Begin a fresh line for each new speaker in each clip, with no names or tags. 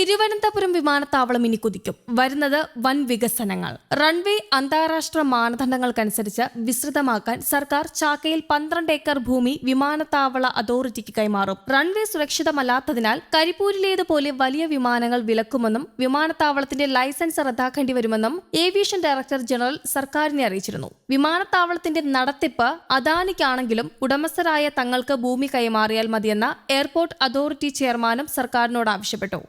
തിരുവനന്തപുരം വിമാനത്താവളം ഇനി കുതിക്കും. വരുന്നത് വൻ വികസനങ്ങൾ. റൺവേ അന്താരാഷ്ട്ര മാനദണ്ഡങ്ങൾക്കനുസരിച്ച് വിസ്തൃതമാക്കാൻ സർക്കാർ ചാക്കയിൽ പന്ത്രണ്ട് ഏക്കർ ഭൂമി വിമാനത്താവള അതോറിറ്റിക്ക് കൈമാറും. റൺവേ സുരക്ഷിതമല്ലാത്തതിനാൽ കരിപ്പൂരിലേതുപോലെ വലിയ വിമാനങ്ങൾ വിലക്കുമെന്നും വിമാനത്താവളത്തിന്റെ ലൈസൻസ് റദ്ദാക്കേണ്ടി വരുമെന്നും ഏവിയേഷൻ ഡയറക്ടർ ജനറൽ സർക്കാരിനെ അറിയിച്ചിരുന്നു. വിമാനത്താവളത്തിന്റെ നടത്തിപ്പ് അദാനിക്കാണെങ്കിലും ഉടമസ്ഥരായ തങ്ങൾക്ക് ഭൂമി കൈമാറിയാൽ മതിയെന്ന എയർപോർട്ട് അതോറിറ്റി ചെയർമാനും സർക്കാരിനോട് ആവശ്യപ്പെട്ടു.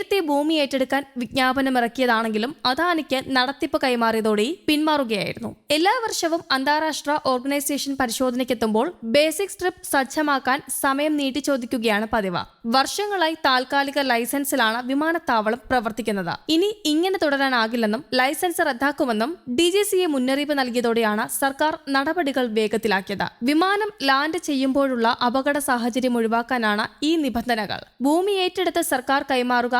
നേരത്തെ ഭൂമി ഏറ്റെടുക്കാൻ വിജ്ഞാപനമിറക്കിയതാണെങ്കിലും അദാനിക്ക് നടത്തിപ്പ് കൈമാറിയതോടെ പിന്മാറുകയായിരുന്നു. എല്ലാ വർഷവും അന്താരാഷ്ട്ര ഓർഗനൈസേഷൻ പരിശോധനയ്ക്കെത്തുമ്പോൾ ബേസിക് സ്ട്രിപ്പ് സജ്ജമാക്കാൻ സമയം നീട്ടി ചോദിക്കുകയാണ് പതിവ്. വർഷങ്ങളായി താൽക്കാലിക ലൈസൻസിലാണ് വിമാനത്താവളം പ്രവർത്തിക്കുന്നത്. ഇനി ഇങ്ങനെ തുടരാനാകില്ലെന്നും ലൈസൻസ് റദ്ദാക്കുമെന്നും ഡി ജി സിയെ മുന്നറിയിപ്പ് നൽകിയതോടെയാണ് സർക്കാർ നടപടികൾ വേഗത്തിലാക്കിയത്. വിമാനം ലാൻഡ് ചെയ്യുമ്പോഴുള്ള അപകട സാഹചര്യം ഒഴിവാക്കാനാണ് ഈ നിബന്ധനകൾ. ഭൂമി ഏറ്റെടുത്ത് സർക്കാർ കൈമാറുക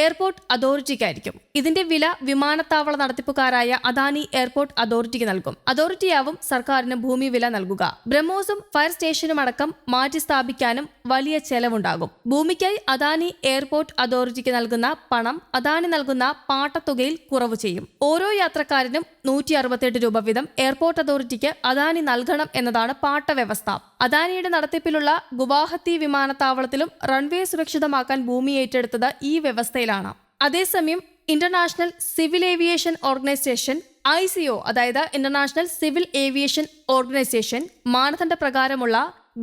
എയർപോർട്ട് അതോറിറ്റിക്കായിരിക്കും. ഇതിന്റെ വില വിമാനത്താവള നടത്തിപ്പുകാരായ അദാനി എയർപോർട്ട് അതോറിറ്റിക്ക് നൽകും. അതോറിറ്റിയാവും സർക്കാരിന് ഭൂമി വില നൽകുക. ബ്രഹ്മോസും ഫയർ സ്റ്റേഷനും അടക്കം മാറ്റി സ്ഥാപിക്കാനും വലിയ ചെലവുണ്ടാകും. ഭൂമിക്കായി അദാനി എയർപോർട്ട് അതോറിറ്റിക്ക് നൽകുന്ന പണം അദാനി നൽകുന്ന പാട്ടത്തുകയിൽ കുറവ് ചെയ്യും. ഓരോ യാത്രക്കാരനും നൂറ്റി അറുപത്തെട്ട് രൂപ വീതം എയർപോർട്ട് അതോറിറ്റിക്ക് അദാനി നൽകണം എന്നതാണ് പാട്ട വ്യവസ്ഥ അദാനിയുടെ നടത്തിപ്പിലുള്ള ഗുവാഹത്തി വിമാനത്താവളത്തിലും റൺവേ സുരക്ഷിതമാക്കാൻ ഭൂമി ഏറ്റെടുത്തത് ഈ വ്യവസ്ഥയിലാണ് അതേസമയം international civil aviation organisation I C O അതായത് ഇന്റർനാഷണൽ സിവിൽ ഏവിയേഷൻ ഓർഗനൈസേഷൻ മാനദണ്ഡ പ്രകാരമുള്ള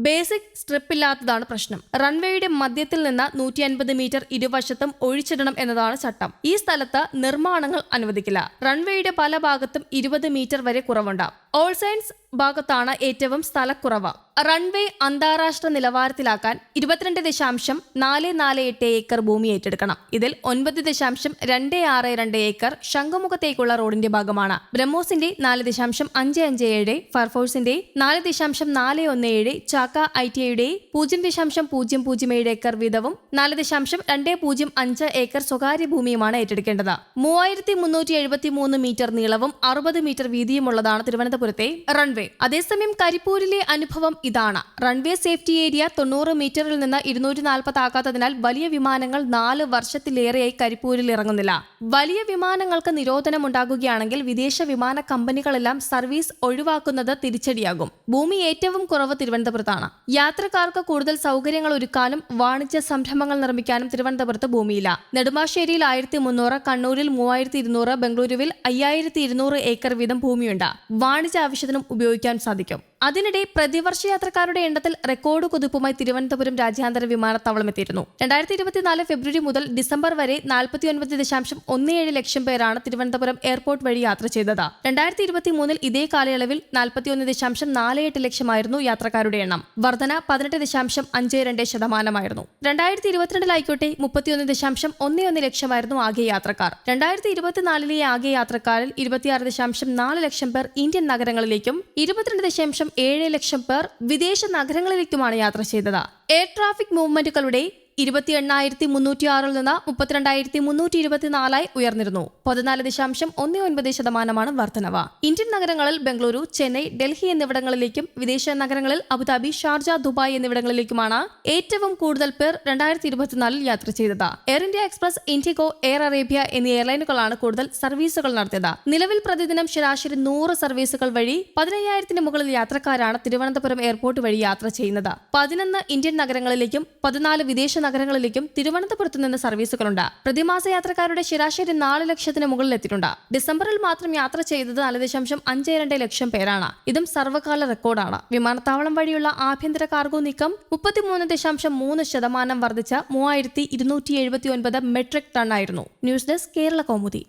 ബേസിക് സ്ട്രിപ്പ് ഇല്ലാത്തതാണ് പ്രശ്നം. റൺവേയുടെ മധ്യത്തിൽ നിന്ന് നൂറ്റി അൻപത് മീറ്റർ ഇരുവശത്തും ഒഴിച്ചിടണം എന്നതാണ് ചട്ടം. ഈ സ്ഥലത്ത് നിർമ്മാണങ്ങൾ അനുവദിക്കില്ല. റൺവേയുടെ പല ഭാഗത്തും ഇരുപത് മീറ്റർ വരെ കുറവുണ്ട് ഓൾ സയൻസ് ഭാഗത്താണ് ഏറ്റവും സ്ഥലക്കുറവ്. റൺവേ അന്താരാഷ്ട്ര നിലവാരത്തിലാക്കാൻ ഇരുപത്തിരണ്ട് ദശാംശം നാല് നാല് എട്ട് ഏക്കർ ഭൂമി ഏറ്റെടുക്കണം. ഇതിൽ ഒൻപത് ദശാംശം രണ്ട് ആറ് രണ്ട് ഏക്കർ ശംഖുമുഖത്തേക്കുള്ള റോഡിന്റെ ഭാഗമാണ്. ബ്രഹ്മോസിന്റെ നാല് ദശാംശം അഞ്ച് അഞ്ച് ഏഴ് ഫയർഫോഴ്സിന്റെ നാല് ദശാംശം നാല് ഒന്ന് ഏഴ് ചാക്ക ഐ ടി ഐയുടെ പൂജ്യം ദശാംശം പൂജ്യം പൂജ്യം ഏഴ് ഏക്കർ വീതവും നാല് ദശാംശം രണ്ട് പൂജ്യം അഞ്ച് ഏക്കർ സ്വകാര്യ ഭൂമിയുമാണ് ഏറ്റെടുക്കേണ്ടത്. മൂവായിരത്തി മുന്നൂറ്റി എഴുപത്തി മൂന്ന് മീറ്റർ നീളവും അറുപത് മീറ്റർ വീതിയുമുള്ളതാണ് തിരുവനന്തപുരത്തെ റൺവേ അതേസമയം കരിപ്പൂരിലെ അനുഭവം ഇതാണ്. റൺവേ സേഫ്റ്റി ഏരിയ തൊണ്ണൂറ് മീറ്ററിൽ നിന്ന് ഇരുന്നൂറ്റി നാൽപ്പത് ആക്കാത്തതിനാൽ വലിയ വിമാനങ്ങൾ നാല് വർഷത്തിലേറെയായി കരിപ്പൂരിൽ ഇറങ്ങുന്നില്ല. വലിയ വിമാനങ്ങൾക്ക് നിരോധനം ഉണ്ടാകുകയാണെങ്കിൽ വിദേശ വിമാന കമ്പനികളെല്ലാം സർവീസ് ഒഴിവാക്കുന്നത് തിരിച്ചടിയാകും. ഭൂമി ഏറ്റവും കുറവ് തിരുവനന്തപുരത്താണ്. യാത്രക്കാർക്ക് കൂടുതൽ സൗകര്യങ്ങൾ ഒരുക്കാനും വാണിജ്യ സംരംഭങ്ങൾ നിർമ്മിക്കാനും തിരുവനന്തപുരത്ത് ഭൂമിയില്ല. നെടുമ്പാശ്ശേരിയിൽ ആയിരത്തി മുന്നൂറ് കണ്ണൂരിൽ മൂവായിരത്തി ഇരുന്നൂറ് ബംഗളൂരുവിൽ അയ്യായിരത്തി ഇരുന്നൂറ് ഏക്കർ വീതം ഭൂമിയുണ്ട്. വാണിജ്യ ആവശ്യത്തിനും ഉപയോഗിക്കാൻ സാധിക്കും. അതിനിടെ പ്രതിവർഷ യാത്രക്കാരുടെ എണ്ണത്തിൽ റെക്കോർഡ് കുതിപ്പുമായി തിരുവനന്തപുരം രാജ്യാന്തര വിമാനത്താവളം എത്തിയിരുന്നു രണ്ടായിരത്തി ഇരുപത്തിനാല് ഫെബ്രുവരി മുതൽ ഡിസംബർ വരെ നാൽപ്പത്തിയൊൻപത് ദശാംശം ഒന്ന് ലക്ഷം പേരാണ് തിരുവനന്തപുരം എയർപോർട്ട് വഴി യാത്ര ചെയ്തത്. രണ്ടായിരത്തി ഇരുപത്തി മൂന്നിൽ ഇതേ കാലയളവിൽ നാൽപ്പത്തിയൊന്ന് ദശാംശം നാല് എട്ട് ലക്ഷമായിരുന്നു യാത്രക്കാരുടെ എണ്ണം. വർധന പതിനെട്ട് ദശാംശം അഞ്ച് രണ്ട് ശതമാനമായിരുന്നു. രണ്ടായിരത്തി ഇരുപത്തിരണ്ടിലായിക്കോട്ടെ മുപ്പത്തിയൊന്ന് ദശാംശം ഒന്ന് ഒന്ന് ലക്ഷമായിരുന്നു ആകെ യാത്രക്കാർ. രണ്ടായിരത്തി ഇരുപത്തിനാലിലെ ആകെ യാത്രക്കാരിൽ ഇരുപത്തിയാറ് ദശാംശം നാല് ലക്ഷം പേർ ഇന്ത്യൻ നഗരങ്ങളിലേക്കും ഇരുപത്തിരണ്ട് ദശാംശം ഏഴ് ലക്ഷം പേർ വിദേശ നഗരങ്ങളിലേക്കുമാണ് യാത്ര ചെയ്തത്. എയർ ട്രാഫിക് മൂവ്മെന്റുകളുടെ ഇരുപത്തി എണ്ണായിരത്തി മുന്നൂറ്റി ആറിൽ നിന്ന് മുപ്പത്തിരണ്ടായിരത്തി മുന്നൂറ്റി ഇരുപത്തിനാലായി ഉയർന്നിരുന്നു. പതിനാല് ദശാംശം ഒന്ന് ഒൻപത് ശതമാനമാണ് വർധനവ്. ഇന്ത്യൻ നഗരങ്ങളിൽ ബംഗളൂരു ചെന്നൈ ഡൽഹി എന്നിവിടങ്ങളിലേക്കും വിദേശ നഗരങ്ങളിൽ അബുദാബി ഷാർജ ദുബായ് എന്നിവിടങ്ങളിലേക്കുമാണ് ഏറ്റവും കൂടുതൽ പേർ രണ്ടായിരത്തി ഇരുപത്തിനാലിൽ യാത്ര ചെയ്തത്. Air India express IndiGo Air Arabia എന്നീ എയർലൈനുകളാണ് കൂടുതൽ സർവീസുകൾ നടത്തിയത്. നിലവിൽ പ്രതിദിനം ശരാശരി നൂറ് സർവീസുകൾ വഴി പതിനയ്യായിരത്തിന് മുകളിൽ യാത്രക്കാരാണ് തിരുവനന്തപുരം എയർപോർട്ട് വഴി യാത്ര ചെയ്യുന്നത്. പതിനൊന്ന് ഇന്ത്യൻ നഗരങ്ങളിലേക്കും പതിനാല് വിദേശ നഗരങ്ങളിലേക്കും തിരുവനന്തപുരത്ത് നിന്ന് സർവീസുകളുണ്ട്. പ്രതിമാസ യാത്രക്കാരുടെ ശരാശരി നാല് ലക്ഷത്തിന് മുകളിൽ എത്തിയിട്ടുണ്ട്. ഡിസംബറിൽ മാത്രം യാത്ര ചെയ്തത് നാല് ദശാംശം അഞ്ച് രണ്ട് ലക്ഷം പേരാണ്. ഇതും സർവകാല റെക്കോർഡാണ്. വിമാനത്താവളം വഴിയുള്ള ആഭ്യന്തര കാർഗോ നീക്കം മുപ്പത്തിമൂന്ന് ദശാംശം മൂന്ന് ശതമാനം വർദ്ധിച്ച മൂവായിരത്തി ഇരുന്നൂറ്റി എഴുപത്തി ഒൻപത് മെട്രിക് ടൺ ആയിരുന്നു. News desk Kerala Kaumudi.